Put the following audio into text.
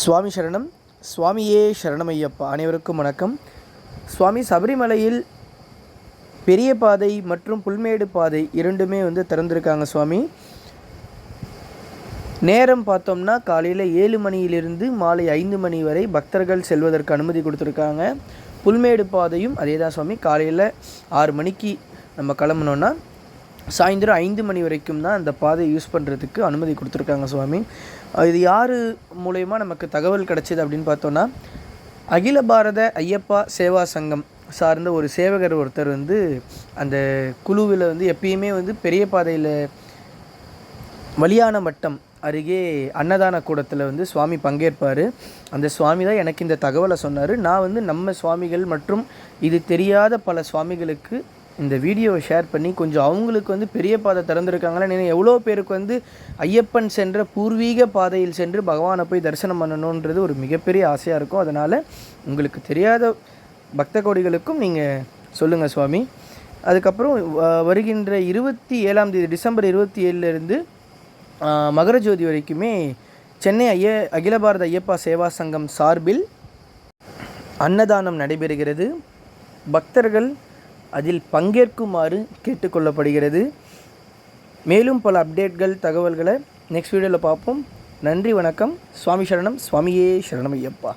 சுவாமி சரணம். சுவாமியே சரணமையப்பா. அனைவருக்கும் வணக்கம். சுவாமி சபரிமலையில் பெரிய பாதை மற்றும் புல்மேடு பாதை இரண்டுமே வந்து திறந்திருக்காங்க சுவாமி. நேரம் பார்த்தோம்னா காலையில் ஏழு மணியிலிருந்து மாலை ஐந்து மணி வரை பக்தர்கள் செல்வதற்கு அனுமதி கொடுத்துருக்காங்க. புல்மேடு பாதையும் அதே தான் சுவாமி. காலையில் ஆறு மணிக்கு நம்ம கிளம்புனோன்னா சாயந்தரம் ஐந்து மணி வரைக்கும் தான் அந்த பாதையை யூஸ் பண்ணுறதுக்கு அனுமதி கொடுத்துருக்காங்க சுவாமி. இது யார் மூலயமா நமக்கு தகவல் கிடச்சிது அப்படின்னு பார்த்தோன்னா அகில பாரத ஐயப்பா சேவா சங்கம் சார்ந்த ஒரு சேவகர் ஒருத்தர் வந்து அந்த குழுவில் வந்து எப்பயுமே வந்து பெரிய பாதையில் வலியான மட்டம் அருகே அன்னதான கூடத்தில் வந்து சுவாமி பங்கேற்பார். அந்த சுவாமி தான் எனக்கு இந்த தகவலை சொன்னார். நான் வந்து நம்ம சுவாமிகள் மற்றும் இது தெரியாத பல சுவாமிகளுக்கு இந்த வீடியோவை ஷேர் பண்ணி கொஞ்சம் அவங்களுக்கு வந்து பெரிய பாதை திறந்துருக்காங்களா? நீ எவ்வளோ பேருக்கு வந்து ஐயப்பன் சென்ற பூர்வீக பாதையில் சென்று பகவானை போய் தரிசனம் பண்ணணுன்றது ஒரு மிகப்பெரிய ஆசையாக இருக்கும். அதனால் உங்களுக்கு தெரியாத பக்த கோடிகளுக்கும் நீங்கள் சொல்லுங்கள் சுவாமி. அதுக்கப்புறம் வ- வருகின்ற இருபத்தி ஏழாம் தேதி டிசம்பர் இருபத்தி ஏழுலேருந்து மகர ஜோதி வரைக்குமே சென்னை ஐய அகில பாரத ஐயப்பா சேவா சங்கம் சார்பில் அன்னதானம் நடைபெறுகிறது. பக்தர்கள் அதில் பங்கேற்குமாறு கேட்டுக்கொள்ளப்படுகிறது. மேலும் பல அப்டேட்கள் தகவல்களை நெக்ஸ்ட் வீடியோவில் பார்ப்போம். நன்றி வணக்கம். சுவாமி சரணம். சுவாமியே சரணம் ஐயப்பா